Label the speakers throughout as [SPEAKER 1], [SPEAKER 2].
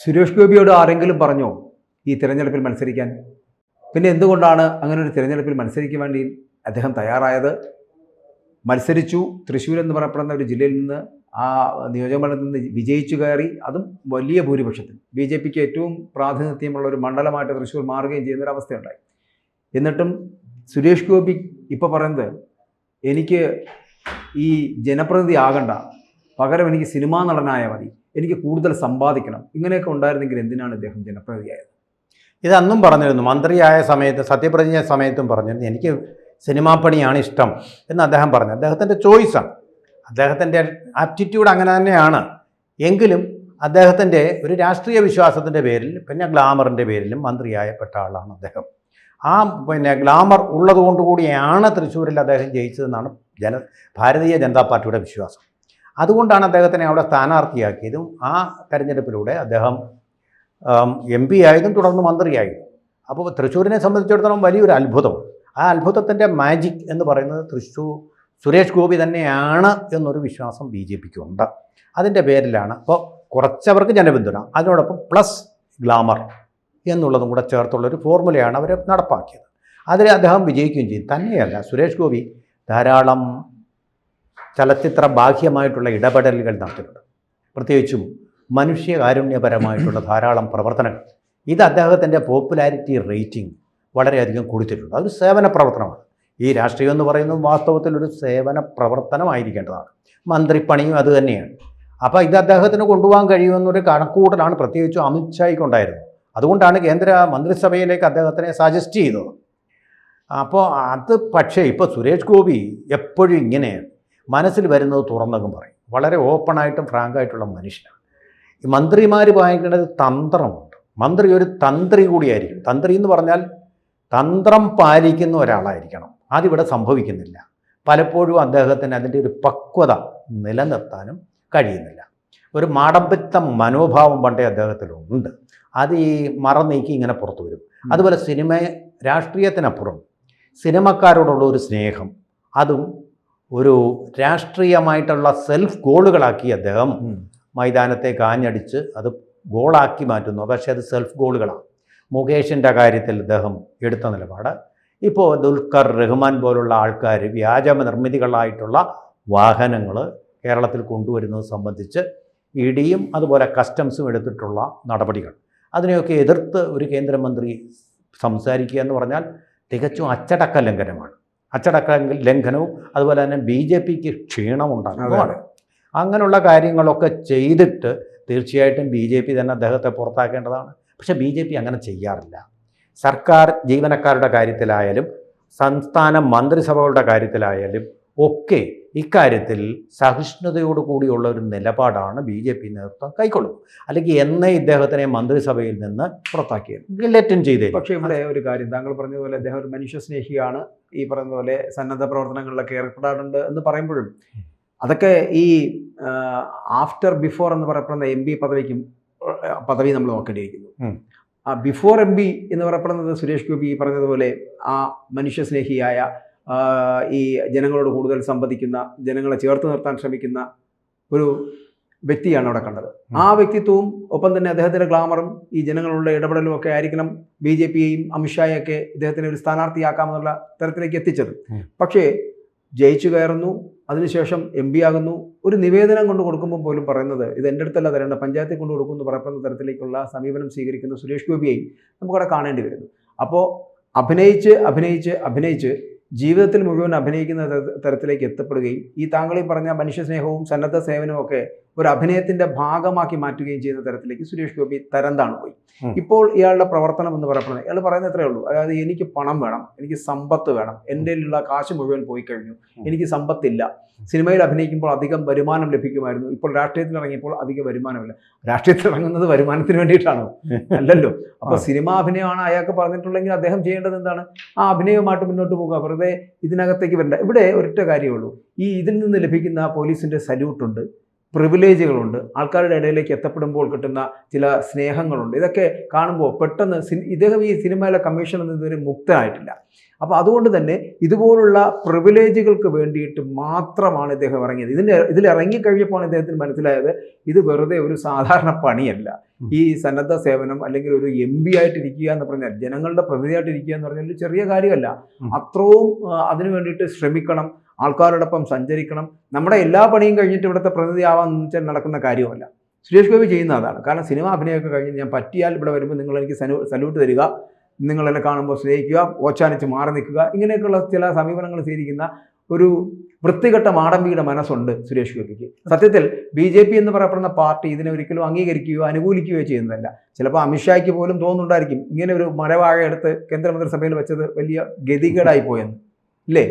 [SPEAKER 1] സുരേഷ് ഗോപിയോട് ആരെങ്കിലും പറഞ്ഞോ ഈ തിരഞ്ഞെടുപ്പിൽ മത്സരിക്കാൻ? പിന്നെ എന്തുകൊണ്ടാണ് അങ്ങനെ ഒരു തിരഞ്ഞെടുപ്പിൽ മത്സരിക്കാൻ വേണ്ടി അദ്ദേഹം തയ്യാറായത്? മത്സരിച്ചു തൃശ്ശൂർ എന്ന് പറയപ്പെടുന്ന ഒരു ജില്ലയിൽ നിന്ന് ആ നിയോജകമണ്ഡലത്തിൽ നിന്ന് വിജയിച്ചു കയറി അതും വലിയ ഭൂരിപക്ഷത്തിൽ. ബി ജെ പിക്ക് ഏറ്റവും പ്രാതിനിധ്യമുള്ള ഒരു മണ്ഡലമായിട്ട് തൃശ്ശൂർ മാറുകയും ചെയ്യുന്നൊരവസ്ഥയുണ്ടായി എന്നിട്ടും സുരേഷ് ഗോപി ഇപ്പോൾ പറയുന്നത് എനിക്ക് ഈ ജനപ്രതിനിധി ആകണ്ട. പകരം എനിക്ക് സിനിമാ നടനായ മതി. എനിക്ക് കൂടുതൽ സമ്പാദിക്കണം. ഇങ്ങനെയൊക്കെ ഉണ്ടായിരുന്നെങ്കിൽ എന്തിനാണ് ഇദ്ദേഹം ജനപ്രതിയായത്
[SPEAKER 2] ഇത് അന്നും പറഞ്ഞിരുന്നു. മന്ത്രിയായ സമയത്ത് സത്യപ്രതിജ്ഞ സമയത്തും പറഞ്ഞിരുന്നു. എനിക്ക് സിനിമാ പണിയാണ് ഇഷ്ടം എന്ന് അദ്ദേഹം പറഞ്ഞു. അദ്ദേഹത്തിന്റെ ചോയ്സാണ് അദ്ദേഹത്തിന്റെ ആറ്റിറ്റ്യൂഡ് അങ്ങനെ തന്നെയാണ്. എങ്കിലും അദ്ദേഹത്തിന്റെ ഒരു രാഷ്ട്രീയ വിശ്വാസത്തിന്റെ പേരിൽ പിന്നെ ഗ്ലാമറിന്റെ പേരിലും മന്ത്രിയായപ്പെട്ട ആളാണ് അദ്ദേഹം. ആ പിന്നെ ഗ്ലാമർ ഉള്ളതുകൊണ്ട് കൂടിയാണ് തൃശ്ശൂരിൽ അദ്ദേഹം ജയിച്ചതെന്നാണ് ജന ഭാരതീയ ജനതാ പാർട്ടിയുടെ വിശ്വാസം. അതുകൊണ്ടാണ് അദ്ദേഹത്തിനെ അവിടെ സ്ഥാനാർത്ഥിയാക്കിയതും ആ തെരഞ്ഞെടുപ്പിലൂടെ അദ്ദേഹം എം പി ആയതും തുടർന്ന് മന്ത്രിയായതും അപ്പോൾ തൃശ്ശൂരിനെ സംബന്ധിച്ചിടത്തോളം വലിയൊരു അത്ഭുതം. ആ അത്ഭുതത്തിന്റെ മാജിക് എന്ന് പറയുന്നത് തൃശ്ശൂർ സുരേഷ് ഗോപി തന്നെയാണ് എന്നൊരു വിശ്വാസം ബി ജെ പിക്ക് ഉണ്ട് അതിന്റെ പേരിലാണ്. അപ്പോൾ കുറച്ചവർക്ക് ജനപിന്തുണ അതിനോടൊപ്പം പ്ലസ് ഗ്ലാമർ എന്നുള്ളതും കൂടെ ചേർത്തുള്ളൊരു ഫോർമുലയാണ് അവർ നടപ്പാക്കിയത്. അതിൽ അദ്ദേഹം വിജയിക്കുകയും ചെയ്യും തന്നെയല്ല സുരേഷ് ഗോപി ധാരാളം ചലച്ചിത്ര ബാഹ്യമായിട്ടുള്ള ഇടപെടലുകൾ നടത്തിയിട്ടുണ്ട് പ്രത്യേകിച്ചും മനുഷ്യകാരുണ്യപരമായിട്ടുള്ള ധാരാളം പ്രവർത്തനങ്ങൾ. ഇത് അദ്ദേഹത്തിന്റെ പോപ്പുലാരിറ്റി റേറ്റിംഗ് വളരെയധികം കൊടുത്തിട്ടുണ്ട് അതൊരു സേവന പ്രവർത്തനമാണ്. ഈ രാഷ്ട്രീയം എന്ന് പറയുന്നത് വാസ്തവത്തിൽ ഒരു സേവന പ്രവർത്തനമായിരിക്കേണ്ടതാണ്. മന്ത്രിപ്പണിയും അത് തന്നെയാണ്. അപ്പോൾ ഇത് അദ്ദേഹത്തിന് കൊണ്ടുപോകാൻ കഴിയുമെന്നൊരു കണക്കുകൂട്ടലാണ് പ്രത്യേകിച്ചും അമിത്ഷായ്ക്കുണ്ടായിരുന്നത് അതുകൊണ്ടാണ് കേന്ദ്ര മന്ത്രിസഭയിലേക്ക് അദ്ദേഹത്തിനെ സജസ്റ്റ് ചെയ്തത്. അപ്പോൾ അത് പക്ഷേ ഇപ്പോൾ സുരേഷ് ഗോപി എപ്പോഴും ഇങ്ങനെയാണ് മനസ്സിൽ വരുന്നത് തുറന്നകും പറയും. വളരെ ഓപ്പണായിട്ടും ഫ്രാങ്കായിട്ടുള്ള മനുഷ്യനാണ്. ഈ മന്ത്രിമാർ വായിക്കേണ്ടത് തന്ത്രമുണ്ട്. മന്ത്രി ഒരു തന്ത്രി കൂടിയായിരിക്കും. തന്ത്രി എന്ന് പറഞ്ഞാൽ തന്ത്രം പാലിക്കുന്ന ഒരാളായിരിക്കണം. അതിവിടെ സംഭവിക്കുന്നില്ല. പലപ്പോഴും അദ്ദേഹത്തിന് അതിന്റെ ഒരു പക്വത നിലനിർത്താനും കഴിയുന്നില്ല. ഒരു മാടമ്പിത്ത മനോഭാവം പണ്ടേ അദ്ദേഹത്തിലുണ്ട്. അത് ഈ മറ നീക്കി ഇങ്ങനെ പുറത്തു വരും. അതുപോലെ സിനിമ രാഷ്ട്രീയത്തിനപ്പുറം സിനിമക്കാരോടുള്ള ഒരു സ്നേഹം അതും ഒരു രാഷ്ട്രീയമായിട്ടുള്ള സെൽഫ് ഗോളുകളാക്കി അദ്ദേഹം മൈതാനത്തെ കാഞ്ഞടിച്ച് അത് ഗോളാക്കി മാറ്റുന്നു. പക്ഷേ അത് സെൽഫ് ഗോളുകളാണ് മുകേഷിന്റെ കാര്യത്തിൽ അദ്ദേഹം എടുത്ത നിലപാട്. ഇപ്പോൾ ദുൽഖർ റഹ്മാൻ പോലുള്ള ആൾക്കാർ വ്യാജ നിർമ്മിതികളായിട്ടുള്ള വാഹനങ്ങൾ കേരളത്തിൽ കൊണ്ടുവരുന്നത് സംബന്ധിച്ച് ഇ ഡിയും അതുപോലെ കസ്റ്റംസും എടുത്തിട്ടുള്ള നടപടികൾ. അതിനെയൊക്കെ എതിർത്ത് ഒരു കേന്ദ്രമന്ത്രി സംസാരിക്കുക എന്ന് പറഞ്ഞാൽ തികച്ചും അച്ചടക്ക ലംഘനമാണ്. അച്ചടക്ക ലംഘനവും അതുപോലെ തന്നെ ബി ജെ പിക്ക് ക്ഷീണമുണ്ടാകുന്നതാണ് അങ്ങനെയുള്ള കാര്യങ്ങളൊക്കെ ചെയ്തിട്ട് തീർച്ചയായിട്ടും ബി ജെ പി തന്നെ അദ്ദേഹത്തെ പുറത്താക്കേണ്ടതാണ്. പക്ഷേ ബി ജെ പി അങ്ങനെ ചെയ്യാറില്ല. സർക്കാർ ജീവനക്കാരുടെ കാര്യത്തിലായാലും സംസ്ഥാന മന്ത്രിസഭകളുടെ കാര്യത്തിലായാലും ഒക്കെ ഇക്കാര്യത്തിൽ സഹിഷ്ണുതയോടു കൂടിയുള്ള ഒരു നിലപാടാണ് ബി ജെ പി നേതൃത്വം കൈക്കൊള്ളുന്നത്. അല്ലെങ്കിൽ എന്നേ ഇദ്ദേഹത്തിനെ മന്ത്രിസഭയിൽ നിന്ന്
[SPEAKER 1] പുറത്താക്കിയത്.
[SPEAKER 2] ഗില്ലറ്റൻ ചെയ്തേ
[SPEAKER 1] പക്ഷേ ഇവിടെ ഒരു കാര്യം താങ്കൾ പറഞ്ഞതുപോലെ അദ്ദേഹം ഒരു മനുഷ്യസ്നേഹിയാണ് ഈ പറയുന്ന പോലെ സന്നദ്ധ പ്രവർത്തനങ്ങളിലൊക്കെ ഏർപ്പെടാറുണ്ട് എന്ന് പറയുമ്പോഴും അതൊക്കെ ഈ ആഫ്റ്റർ ബിഫോർ എന്ന് പറയപ്പെടുന്ന എം പി പദവിക്കും പദവി നമ്മൾ നോക്കേണ്ടിയിരിക്കുന്നു. ആ ബിഫോർ എം പി എന്ന് പറയപ്പെടുന്നത് സുരേഷ് ഗോപി പറഞ്ഞതുപോലെ ആ മനുഷ്യസ്നേഹിയായ ഈ ജനങ്ങളോട് കൂടുതൽ സംവദിക്കുന്ന ജനങ്ങളെ ചേർത്ത് നിർത്താൻ ശ്രമിക്കുന്ന ഒരു വ്യക്തിയാണ് അവിടെ കണ്ടത്. ആ വ്യക്തിത്വവും ഒപ്പം തന്നെ അദ്ദേഹത്തിന്റെ ഗ്ലാമറും ഈ ജനങ്ങളുടെ ഇടപെടലും ഒക്കെ ആയിരിക്കണം ബി ജെ പിയെയും അമിത്ഷായൊക്കെ ഇദ്ദേഹത്തിനെ ഒരു സ്ഥാനാർത്ഥിയാക്കാമെന്നുള്ള തരത്തിലേക്ക് എത്തിച്ചത്. പക്ഷേ ജയിച്ചു കയറുന്നു അതിനുശേഷം എം പി ആകുന്നു ഒരു നിവേദനം കൊണ്ട് കൊടുക്കുമ്പോൾ പോലും പറയുന്നത് ഇത് എന്റെ അടുത്തല്ല തരേണ്ട പഞ്ചായത്തിൽ കൊണ്ട് കൊടുക്കുമെന്ന് പറയുന്ന തരത്തിലേക്കുള്ള സമീപനം സ്വീകരിക്കുന്ന സുരേഷ് ഗോപിയെയും നമുക്കവിടെ കാണേണ്ടി വരുന്നു. അപ്പോൾ അഭിനയിച്ച് അഭിനയിച്ച് അഭിനയിച്ച് ജീവിതത്തിൽ മുഴുവൻ അഭിനയിക്കുന്ന തരത്തിലേക്ക് എത്തപ്പെടുകയും ഈ താങ്കൾ ഈ പറഞ്ഞ മനുഷ്യസ്നേഹവും സന്നദ്ധ സേവനവും ഒക്കെ ഒരു അഭിനയത്തിന്റെ ഭാഗമാക്കി മാറ്റുകയും ചെയ്യുന്ന തരത്തിലേക്ക് സുരേഷ് ഗോപി തരം താണു പോയി ഇപ്പോൾ ഇയാളുടെ പ്രവർത്തനം എന്ന് പറയപ്പെടുന്നത് ഇയാൾ പറയുന്നത് എത്രയേ ഉള്ളൂ. അതായത് എനിക്ക് പണം വേണം എനിക്ക് സമ്പത്ത് വേണം എന്റെ ഉള്ള കാശ് മുഴുവൻ പോയി കഴിഞ്ഞു എനിക്ക് സമ്പത്തില്ല. സിനിമയിൽ അഭിനയിക്കുമ്പോൾ അധികം വരുമാനം ലഭിക്കുമായിരുന്നു. ഇപ്പോൾ രാഷ്ട്രീയത്തിൽ ഇറങ്ങിയപ്പോൾ അധികം വരുമാനമില്ല. രാഷ്ട്രീയത്തിൽ ഇറങ്ങുന്നത് വരുമാനത്തിന് വേണ്ടിയിട്ടാണോ? അല്ലല്ലോ.
[SPEAKER 2] അപ്പോൾ.
[SPEAKER 1] സിനിമാ അഭിനയമാണ് അയാൾക്ക് പറഞ്ഞിട്ടുള്ളെങ്കിൽ അദ്ദേഹം ചെയ്യേണ്ടത് എന്താണ്? ആ അഭിനയവുമായിട്ട് മുന്നോട്ട് പോകുക വെറുതെ ഇതിനകത്തേക്ക് വരണ്ട. ഇവിടെ ഒരൊറ്റ കാര്യമേ ഉള്ളൂ. ഈ ഇതിൽ നിന്ന് ലഭിക്കുന്ന പോലീസിന്റെ സല്യൂട്ടുണ്ട്. പ്രിവിലേജുകളുണ്ട് ആൾക്കാരുടെ ഇടയിലേക്ക് എത്തപ്പെടുമ്പോൾ കിട്ടുന്ന ചില സ്നേഹങ്ങളുണ്ട്. ഇതൊക്കെ കാണുമ്പോൾ പെട്ടെന്ന് ഇദ്ദേഹം ഈ സിനിമയിലെ കമ്മീഷൻ ഇതുവരെ മുക്തനായിട്ടില്ല. അപ്പോൾ അതുകൊണ്ട് തന്നെ ഇതുപോലുള്ള പ്രിവിലേജുകൾക്ക് വേണ്ടിയിട്ട് മാത്രമാണ് ഇദ്ദേഹം ഇറങ്ങിയത്. ഇതിന്റെ ഇതിൽ ഇറങ്ങിക്കഴിഞ്ഞപ്പോൾ ഇദ്ദേഹത്തിന് മനസ്സിലായത് ഇത് വെറുതെ ഒരു സാധാരണ പണിയല്ല. ഈ സന്നദ്ധ സേവനം അല്ലെങ്കിൽ ഒരു എം പി ആയിട്ടിരിക്കുക എന്ന് പറഞ്ഞാൽ ജനങ്ങളുടെ പ്രതിനിധിയായിട്ടിരിക്കുക എന്ന് പറഞ്ഞാൽ ഒരു ചെറിയ കാര്യമല്ല.
[SPEAKER 2] അത്രവും
[SPEAKER 1] അത്രയും അതിനു വേണ്ടിയിട്ട് ശ്രമിക്കണം ആൾക്കാരോടൊപ്പം സഞ്ചരിക്കണം. നമ്മുടെ എല്ലാ പണിയും കഴിഞ്ഞിട്ട് ഇവിടുത്തെ പ്രതിനിധി ആവാന്ന് വെച്ചാൽ നടക്കുന്ന കാര്യമല്ല. സുരേഷ് ഗോപി ചെയ്യുന്ന അതാണ്. കാരണം സിനിമ അഭിനയമൊക്കെ കഴിഞ്ഞ് ഞാൻ പറ്റിയാൽ ഇവിടെ വരുമ്പോൾ നിങ്ങൾ എനിക്ക് സല്യൂട്ട് തരിക. നിങ്ങളെന്നെ കാണുമ്പോൾ സ്നേഹിക്കുക ഓച്ചാനിച്ച് മാറി നിൽക്കുക. ഇങ്ങനെയൊക്കെയുള്ള ചില സമീപനങ്ങൾ സ്വീകരിക്കുന്ന ഒരു വൃത്തികെട്ട മാടമ്പിയുടെ മനസ്സുണ്ട് സുരേഷ് ഗോപിക്ക്. സത്യത്തിൽ ബി ജെ പി എന്ന് പറയപ്പെടുന്ന പാർട്ടി ഇതിനെ ഒരിക്കലും അംഗീകരിക്കുകയോ അനുകൂലിക്കുകയോ ചെയ്യുന്നതല്ല. ചിലപ്പോൾ അമിത്ഷായ്ക്ക് പോലും തോന്നുന്നുണ്ടായിരിക്കും. ഇങ്ങനെ ഒരു മരവാഴ എടുത്ത് കേന്ദ്രമന്ത്രിസഭയിൽ വെച്ചത് വലിയ ഗതികേടായി പോയെന്ന്. ഇല്ലേ?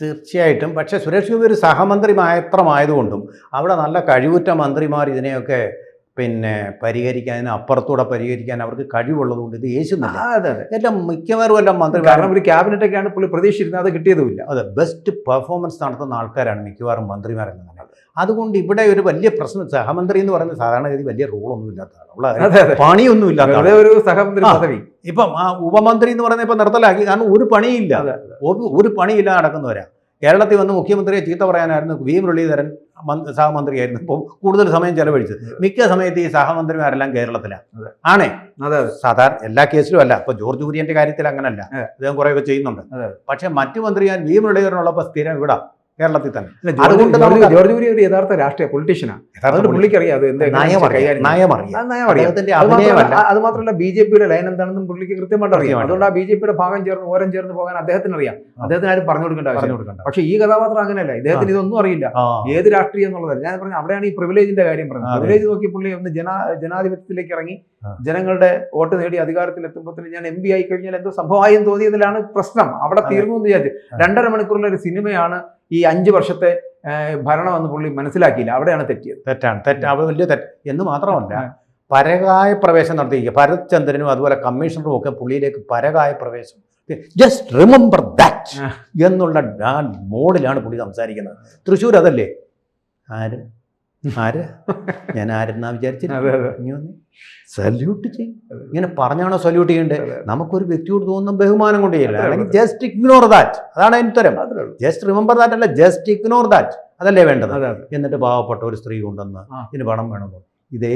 [SPEAKER 2] തീർച്ചയായിട്ടും. പക്ഷേ സുരേഷ് ഗോപി ഒരു സഹമന്ത്രി മാത്രമായതുകൊണ്ടും അവിടെ നല്ല കഴിവുറ്റ മന്ത്രിമാർ ഇതിനെയൊക്കെ പിന്നെ പരിഹരിക്കാൻ അപ്പുറത്തൂടെ പരിഹരിക്കാൻ അവർക്ക് കഴിവുള്ളതുകൊണ്ട് ഇത്
[SPEAKER 1] യേശു
[SPEAKER 2] യേശുന്നില്ല
[SPEAKER 1] അതെ അതെ.
[SPEAKER 2] എല്ലാം മിക്കവാറും എല്ലാം മന്ത്രി
[SPEAKER 1] കാരണം ഒരു ക്യാബിനറ്റ് ഒക്കെയാണ് പുള്ളി പ്രതീക്ഷിച്ചിരുന്നത് അത് കിട്ടിയതുമില്ല.
[SPEAKER 2] അതെ ബെസ്റ്റ് പെർഫോമൻസ് നടത്തുന്ന ആൾക്കാരാണ് മിക്കവാറും മന്ത്രിമാരെന്ന് പറഞ്ഞാൽ. അതുകൊണ്ട് ഇവിടെ ഒരു വലിയ പ്രശ്നം സഹമന്ത്രി എന്ന് പറയുന്നത് സാധാരണഗതി വലിയ റോളൊന്നും
[SPEAKER 1] ഇല്ലാത്ത
[SPEAKER 2] പണിയൊന്നും ഇല്ലാത്ത
[SPEAKER 1] ഒരു സഹമന്ത്രി പദവി.
[SPEAKER 2] ഇപ്പം ആ ഉപമന്ത്രി എന്ന് പറയുന്നത് ഇപ്പം നിർത്തലാക്കി. കാരണം ഒരു പണിയില്ല. ഒരു പണിയില്ല നടക്കുന്നവരാ. കേരളത്തിൽ വന്ന് മുഖ്യമന്ത്രിയെ ചീത്ത പറയാനായിരുന്നു വി മുരളീധരൻ. മന്ത്രി- സഹമന്ത്രിയായിരുന്നു. ഇപ്പോൾ കൂടുതൽ സമയം ചെലവഴിച്ചത്. മിക്ക സമയത്ത് ഈ സഹമന്ത്രിമാരെല്ലാം കേരളത്തിലാണ്. ആണേ? സാധാരണ എല്ലാ കേസിലും അല്ല. ഇപ്പൊ ജോർജ് കുര്യന്റെ കാര്യത്തിൽ അങ്ങനല്ല. അദ്ദേഹം കുറേയൊക്കെ ചെയ്യുന്നുണ്ട്. പക്ഷെ മറ്റു മന്ത്രിയാൻ വി മുരളീധരനുള്ളപ്പോൾ സ്ഥിരം ഇവിടെ. കേരളത്തിൽ തന്നെ. അതുകൊണ്ട്
[SPEAKER 1] ജോർജ് കുര്യൻ ഒരു യഥാർത്ഥ രാഷ്ട്രീയ പൊളിറ്റീഷ്യനാണ് അതുകൊണ്ട് പുള്ളിക്ക് അറിയാം അത് അത് മാത്രമല്ല ബി ജെ പിയുടെ ലൈൻ എന്താണെന്നും പുള്ളിക്ക് കൃത്യമായിട്ട് അറിയാം. അതുകൊണ്ട് ആ ബി ജെ പിയുടെ ഭാഗം ചേർന്ന് ഓരം ചേർന്ന് പോകാൻ അദ്ദേഹത്തിന് അറിയാം. അദ്ദേഹത്തിന് ആരും പറഞ്ഞു കൊടുക്കേണ്ട ആവശ്യം പക്ഷേ ഈ കഥാപാത്രം അങ്ങനെയല്ല. ഇദ്ദേഹത്തിന് ഇതൊന്നും അറിയില്ല. ഏത് രാഷ്ട്രീയം എന്നുള്ളതല്ല. ഞാൻ പറഞ്ഞു അവിടെയാണ് ഈ പ്രിവിലേജിന്റെ കാര്യം പറഞ്ഞത്. പ്രിവിലേജ് നോക്കി പുള്ളി ഒന്ന് ജനാ ജനാധിപത്യത്തിലേക്ക് ഇറങ്ങി ജനങ്ങളുടെ വോട്ട് നേടി അധികാരത്തിൽ എത്തുമ്പോൾ ഞാൻ എം പി ആയി കഴിഞ്ഞാൽ എന്തോ സംഭവമായി തോന്നിയതിലാണ് പ്രശ്നം. അവിടെ. തീർന്നു എന്ന് വിചാരിച്ചു. രണ്ടര മണിക്കൂറിലെ ഒരു സിനിമയാണ് ഈ അഞ്ച് വർഷത്തെ ഭരണം ഭരണമെന്ന് പുള്ളി മനസ്സിലാക്കിയില്ല. അവിടെയാണ് തെറ്റിയത്.
[SPEAKER 2] തെറ്റാണ്. തെറ്റ്. അവിടെ വലിയ തെറ്റ്. എന്ന് മാത്രമല്ല. പരകായ പ്രവേശം നടത്തിയിരിക്കുക. ഭരത് ചന്ദ്രനും അതുപോലെ കമ്മീഷണറും ഒക്കെ പുള്ളിയിലേക്ക് പരകായ പ്രവേശം ജസ്റ്റ് റിമെമ്പർ ദാറ്റ് എന്നുള്ള മോഡിലാണ് പുള്ളി സംസാരിക്കുന്നത്. തൃശ്ശൂർ അതല്ലേ? ആര്? ആര്? ഞാൻ ആരെന്നാ വിചാരിച്ചില്ല. സല്യൂട്ട് ചെയ്യും. ഇങ്ങനെ പറഞ്ഞാണോ സല്യൂട്ട് ചെയ്യേണ്ടത് നമുക്കൊരു വ്യക്തിയോട് തോന്നുന്ന ബഹുമാനം കൊണ്ട് ചെയ്യില്ല? അല്ലെങ്കിൽ ജസ്റ്റ് ഇഗ്നോർ ദാറ്റ് അതാണ് അതിന് ഉത്തരം. ജസ്റ്റ് റിമെമ്പർ ദാറ്റ് അല്ല ജസ്റ്റ് ഇഗ്നോർ ദാറ്റ് അതല്ലേ വേണ്ടത്. എന്നിട്ട് പാവപ്പെട്ട ഒരു സ്ത്രീ കൊണ്ടുവന്ന്. ഇതിന് പണം വേണമെന്ന് ഇതേ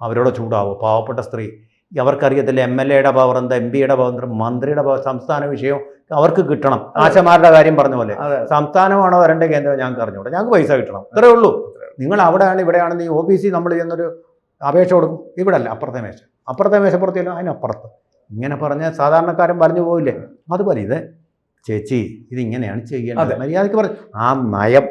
[SPEAKER 2] അവരോട് ചൂടാവോ? പാവപ്പെട്ട സ്ത്രീ. അവർക്കറിയത്തില്ല എം എൽ എയുടെ പവർ എന്താ എം പിയുടെ പവർ എന്താ മന്ത്രിയുടെ പവർ സംസ്ഥാന വിഷയം അവർക്ക് കിട്ടണം. ആശമാരുടെ കാര്യം പറഞ്ഞ പോലെ. സംസ്ഥാനമാണോ വരേണ്ട കേന്ദ്രം? ഞങ്ങൾക്ക് അറിഞ്ഞൂടെ ഞങ്ങൾക്ക് പൈസ കിട്ടണം. ഇത്രേ ഉള്ളൂ. നിങ്ങൾ അവിടെയാണ് ഇവിടെയാണെന്ന് ഈ ഓഫീസിൽ നമ്മൾ ചെന്നൊരു അപേക്ഷ കൊടുക്കും. ഇവിടെ അല്ല അപ്പുറത്തെ മേശ. അപ്പുറത്തെ മേശപ്പുറത്തില്ല അതിനപ്പുറത്ത്. ഇങ്ങനെ പറഞ്ഞാൽ സാധാരണക്കാരൻ പറഞ്ഞു പോവില്ലേ? അതുപോലെ ഇത്. ചേച്ചി ഇതിങ്ങനെയാണ് ചെയ്യേണ്ടത്. മര്യാദയ്ക്ക് പറഞ്ഞു ആ നയം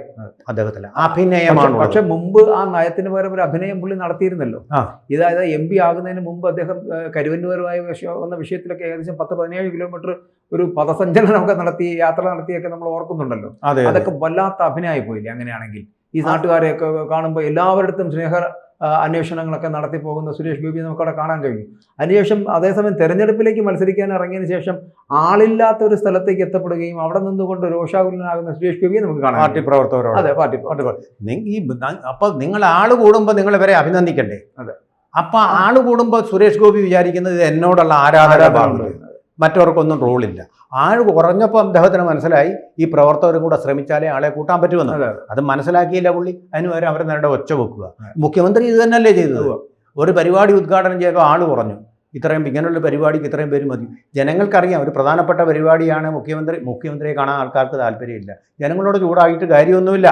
[SPEAKER 2] അദ്ദേഹത്തില്ല അഭിനയമാണ്
[SPEAKER 1] പക്ഷെ- മുമ്പ് ആ നയത്തിന് പകരം ഒരു അഭിനയം പുള്ളി നടത്തിയിരുന്നല്ലോ. ഇതായത് എം പി ആകുന്നതിന് മുമ്പ് അദ്ദേഹം കരുവന്നൂരുമായി വന്ന വിഷയത്തിലൊക്കെ ഏകദേശം പത്ത് പതിനേഴ് കിലോമീറ്റർ ഒരു പദസഞ്ചലനമൊക്കെ നടത്തി യാത്ര നടത്തിയൊക്കെ നമ്മൾ ഓർക്കുന്നുണ്ടല്ലോ.
[SPEAKER 2] അതെ അതെ.
[SPEAKER 1] അതൊക്കെ വല്ലാത്ത അഭിനയമായി പോയില്ലേ അങ്ങനെയാണെങ്കിൽ? ഈ നാട്ടുകാരെയൊക്കെ കാണുമ്പോൾ എല്ലാവരുടെ സ്നേഹ അന്വേഷണങ്ങളൊക്കെ നടത്തി പോകുന്ന സുരേഷ് ഗോപി നമുക്കവിടെ കാണാൻ കഴിയും. അതിനുശേഷം അതേസമയം തെരഞ്ഞെടുപ്പിലേക്ക് മത്സരിക്കാൻ ഇറങ്ങിയതിന് ശേഷം ആളില്ലാത്ത ഒരു സ്ഥലത്തേക്ക് എത്തപ്പെടുകയും അവിടെ നിന്നുകൊണ്ട് രോഷാകുലനാകുന്ന സുരേഷ് ഗോപിയെ നമുക്ക് കാണാം
[SPEAKER 2] പാർട്ടി. പ്രവർത്തകരോട്.
[SPEAKER 1] അതെ പാർട്ടി
[SPEAKER 2] ഈ അപ്പൊ നിങ്ങൾ ആൾ കൂടുമ്പോൾ നിങ്ങൾ ഇവരെ അഭിനന്ദിക്കണ്ടേ?
[SPEAKER 1] അതെ.
[SPEAKER 2] അപ്പൊ ആൾ കൂടുമ്പോൾ സുരേഷ് ഗോപി വിചാരിക്കുന്നത് ഇത് എന്നോടുള്ള ആരാധന മറ്റവർക്കൊന്നും റോളില്ല. ആൾ കുറഞ്ഞപ്പോൾ അദ്ദേഹത്തിന് മനസ്സിലായി ഈ പ്രവർത്തകരും കൂടെ ശ്രമിച്ചാലേ ആളെ കൂട്ടാൻ പറ്റുമെന്ന്.
[SPEAKER 1] അത്
[SPEAKER 2] മനസ്സിലാക്കിയില്ല പുള്ളി. അതിന് വരെ അവരെ നേരുടെ ഒച്ച വെക്കുക. മുഖ്യമന്ത്രി ഇത് തന്നെയല്ലേ ചെയ്തത്? ഒരു പരിപാടി ഉദ്ഘാടനം ചെയ്യുമ്പോൾ ആൾ കുറഞ്ഞു. ഇത്രയും ഇങ്ങനെയുള്ള പരിപാടിക്ക് ഇത്രയും പേര് മതി. ജനങ്ങൾക്കറിയാം ഒരു പ്രധാനപ്പെട്ട പരിപാടിയാണ് മുഖ്യമന്ത്രി. മുഖ്യമന്ത്രിയെ കാണാൻ ആൾക്കാർക്ക് താല്പര്യമില്ല. ജനങ്ങളോട് ചൂടായിട്ട് കാര്യമൊന്നുമില്ല.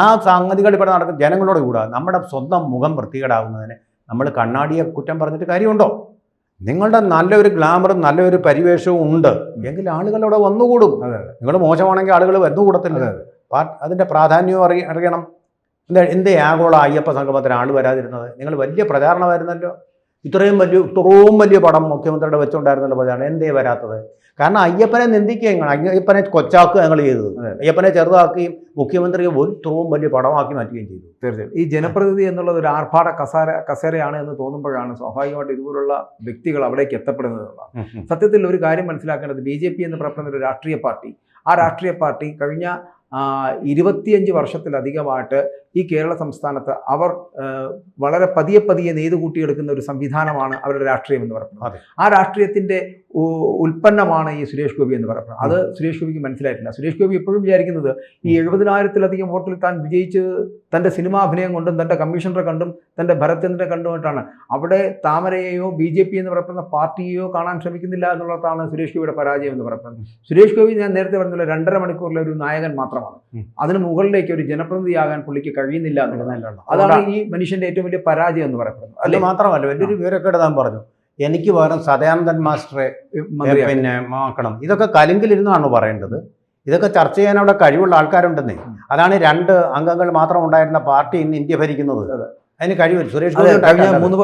[SPEAKER 2] ആ സംഗതികൾ ഇവിടെ നടക്കും ജനങ്ങളോട് ചൂടാകും നമ്മുടെ സ്വന്തം മുഖം വൃത്തികേടാവുന്നതിന് നമ്മൾ കണ്ണാടിയെ കുറ്റം പറഞ്ഞിട്ട് കാര്യമുണ്ടോ? നിങ്ങളുടെ നല്ലൊരു ഗ്ലാമറും നല്ലൊരു പരിവേഷവും ഉണ്ട്. എങ്കിൽ ആളുകൾ അവിടെ വന്നുകൂടും.
[SPEAKER 1] അതെ,
[SPEAKER 2] നിങ്ങൾ മോശമാണെങ്കിൽ ആളുകൾ വന്നുകൂടത്തില്ല.
[SPEAKER 1] അതെ,
[SPEAKER 2] അതിന്റെ പ്രാധാന്യവും അറിയ അറിയണം. എന്താ എന്തേ ആഗോള അയ്യപ്പ സംഗമത്തിന് ആൾ വരാതിരുന്നത്? നിങ്ങൾ വലിയ പ്രചാരണമായിരുന്നല്ലോ. ഇത്രയും വലിയ ഇത്രയും വലിയ പടം മുഖ്യമന്ത്രിയുടെ വെച്ചുകൊണ്ടായിരുന്നല്ലോ പ്രചാരണം. എന്തേ വരാത്തത്? കാരണം അയ്യപ്പനെ നിന്ദിക്കുക നിങ്ങൾ അയ്യപ്പനെ കൊച്ചാക്കുക ഞങ്ങൾ ചെയ്തത്. അയ്യപ്പനെ ചെറുതാക്കുകയും മുഖ്യമന്ത്രിയെ ഒരു ഇത്രയും വലിയ പടമാക്കി മാറ്റുകയും ചെയ്തു.
[SPEAKER 1] തീർച്ചയായും. ഈ ജനപ്രതിനിധി എന്നുള്ളത് ഒരു ആർഭാട കസാര കസേരയാണ് എന്ന് തോന്നുമ്പോഴാണ് സ്വാഭാവികമായിട്ട് ഇതുപോലുള്ള വ്യക്തികൾ അവിടേക്ക് എത്തപ്പെടുന്നത്. സത്യത്തിൽ ഒരു കാര്യം മനസ്സിലാക്കേണ്ടത് ബി ജെ പി എന്ന് പറയുന്ന ഒരു രാഷ്ട്രീയ പാർട്ടി ആ രാഷ്ട്രീയ പാർട്ടി കഴിഞ്ഞ ഇരുപത്തിയഞ്ച് വർഷത്തിലധികമായിട്ട് ഈ കേരള സംസ്ഥാനത്ത് അവർ വളരെ പതിയെ പതിയെ നെയ്തു കൂട്ടിയെടുക്കുന്ന ഒരു സംവിധാനമാണ് അവരുടെ രാഷ്ട്രീയം എന്ന് പറയുന്നത്. ആ രാഷ്ട്രീയത്തിന്റെ ഉൽപ്പന്നമാണ് ഈ സുരേഷ് ഗോപി എന്ന് പറയുന്നത്. അത് സുരേഷ് ഗോപിക്ക് മനസ്സിലായിട്ടില്ല. സുരേഷ് ഗോപി എപ്പോഴും വിചാരിക്കുന്നത് ഈ എഴുപതിനായിരത്തിലധികം വോട്ടിൽ താൻ വിജയിച്ച് തന്റെ സിനിമാ അഭിനയം കൊണ്ടും തന്റെ കമ്മീഷണറെ കണ്ടും തന്റെ ഭരത്ചന്ദ്രനെ കണ്ടുമായിട്ടാണ്. അവിടെ താമരയെയോ ബി ജെ പി എന്ന് പറയുന്ന പാർട്ടിയെയോ കാണാൻ ശ്രമിക്കുന്നില്ല എന്നുള്ളതാണ് സുരേഷ് ഗോപിയുടെ പരാജയം എന്ന് പറയുന്നത്. സുരേഷ് ഗോപി ഞാൻ നേരത്തെ പറഞ്ഞില്ല രണ്ടര മണിക്കൂറിലെ ഒരു നായകൻ മാത്രമാണ്. അതിന് മുകളിലേക്ക് ഒരു ജനപ്രതിനിധിയാകാൻ പുള്ളിക്ക് കഴിയുന്നില്ല എന്നുള്ളതാണ് അതാണ് ഈ മനുഷ്യന്റെ ഏറ്റവും വലിയ പരാജയം എന്ന് പറയുന്നത് അല്ല?
[SPEAKER 2] മാത്രമല്ല വലിയൊരു വിവരക്കേട് താൻ പറഞ്ഞു. എനിക്ക് പകരം സദയാനന്ദൻ മാസ്റ്ററെ പിന്നെ ആക്കണം ഇതൊക്കെ കലിങ്കിലിരുന്നാണ് പറയേണ്ടത്? ഇതൊക്കെ ചർച്ച ചെയ്യാൻ അവിടെ കഴിവുള്ള ആൾക്കാരുണ്ടെന്നേ. അതാണ് രണ്ട് അംഗങ്ങൾ മാത്രം ഉണ്ടായിരുന്ന പാർട്ടി ഇന്ന് ഇന്ത്യ ഭരിക്കുന്നത്. അതിന് കഴിവില്ല സുരേഷ്
[SPEAKER 1] മൂന്ന്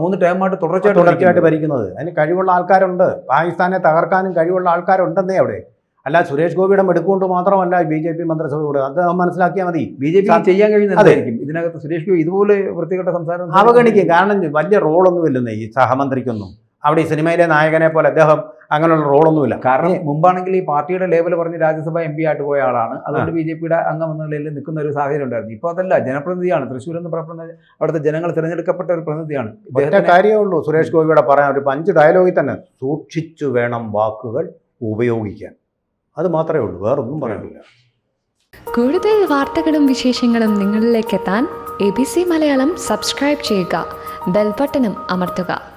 [SPEAKER 1] മൂന്ന് ടൈമായിട്ട് തുടർച്ചയായിട്ട്. ഭരിക്കുന്നത്.
[SPEAKER 2] അതിന് കഴിവുള്ള ആൾക്കാരുണ്ട്. പാകിസ്ഥാനെ തകർക്കാനും കഴിവുള്ള ആൾക്കാരുണ്ടെന്നേ അവിടെ. അല്ല സുരേഷ് ഗോപിയുടെ മെടുക്കൊണ്ട് മാത്രമല്ല ബി ജെ പി മന്ത്രിസഭയോട് അത് മനസ്സിലാക്കിയാൽ മതി.
[SPEAKER 1] ബി ജെ പി ചെയ്യാൻ കഴിയുന്നതായിരിക്കും ഇതിനകത്ത് സുരേഷ് ഗോപി ഇതുപോലെ വൃത്തികെട്ട സംസാരം
[SPEAKER 2] അവഗണിക്കും. കാരണം വലിയ റോളൊന്നും ഇല്ലെന്നേ ഈ സഹമന്ത്രിക്കൊന്നും. അവിടെ ഈ സിനിമയിലെ നായകനെ പോലെ അദ്ദേഹം അങ്ങനെയുള്ള റോളൊന്നുമില്ല.
[SPEAKER 1] കാരണം മുമ്പാണെങ്കിൽ ഈ പാർട്ടിയുടെ ലേബൽ പറഞ്ഞ് രാജ്യസഭ എം പി ആയിട്ട് പോയ ആളാണ്. അതുകൊണ്ട് ബി ജെ പിയുടെ അംഗം എന്ന നിലയിൽ നിൽക്കുന്ന ഒരു സാഹചര്യം ഉണ്ടായിരുന്നു. ഇപ്പോൾ അതല്ല ജനപ്രതിനിധിയാണ്. തൃശ്ശൂർ എന്ന് പറയുന്നത് അവിടുത്തെ ജനങ്ങൾ തിരഞ്ഞെടുക്കപ്പെട്ട ഒരു പ്രതിനിധിയാണ്.
[SPEAKER 2] ഒറ്റ
[SPEAKER 1] ഇദ്ദേഹത്തിന്
[SPEAKER 2] കാര്യമേ ഉള്ളൂ സുരേഷ് ഗോപിയുടെ പറയാൻ ഒരു പഞ്ച് ഡയലോഗിൽ തന്നെ സൂക്ഷിച്ചു വേണം വാക്കുകൾ ഉപയോഗിക്കാൻ. അത് മാത്രമേ ഉള്ളൂ വേറൊന്നും പറയാനില്ല.
[SPEAKER 3] കൂടുതൽ വാർത്തകളും വിശേഷങ്ങളും നിങ്ങളിലേക്ക് എത്താൻ A B C Malayalam subscribe ചെയ്യുക ബെൽബട്ടനും അമർത്തുക.